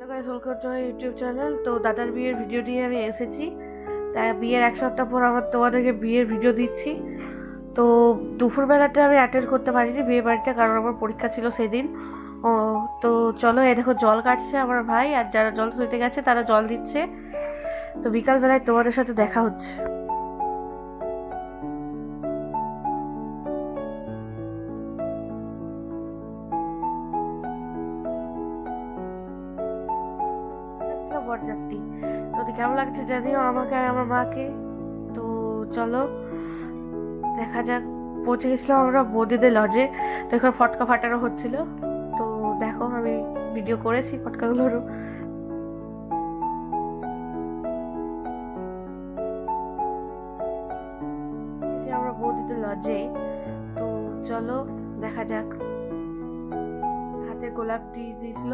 Welcome to my YouTube channel তো দাদার বিয়ের ভিডিও নিয়ে আমি এসেছি। তাই বিয়ের এক সপ্তাহ পর আমার তোমাদেরকে বিয়ের ভিডিও দিচ্ছি। তো দুপুরবেলাটা আমি অ্যাটেন্ড করতে পারিনি বিয়ে বাড়িতে, কারণ আমার পরীক্ষা ছিল সেদিন। ও, তো চলো এ দেখো, জল কাটছে আমার ভাই, আর যারা জল তুলতে গেছে, তারা জল দিচ্ছে। তো বিকালবেলায় তোমাদের সাথে দেখা হচ্ছে। বরযাত্রী তো কেমন লাগছে জানিও আমাকে আর আমার মাকে। তো চলো, দেখা যাক, পৌঁছে গেছিলাম আমরা বৌদিদের লজে তো এখানে ফটকা ফাটানো হচ্ছিল। তো দেখো আমি ভিডিও করেছি ফটকাগুলোরও আমরা লজে তো চলো, দেখা যাক। হাতে গোলাপ দিয়ে দিয়েছিল।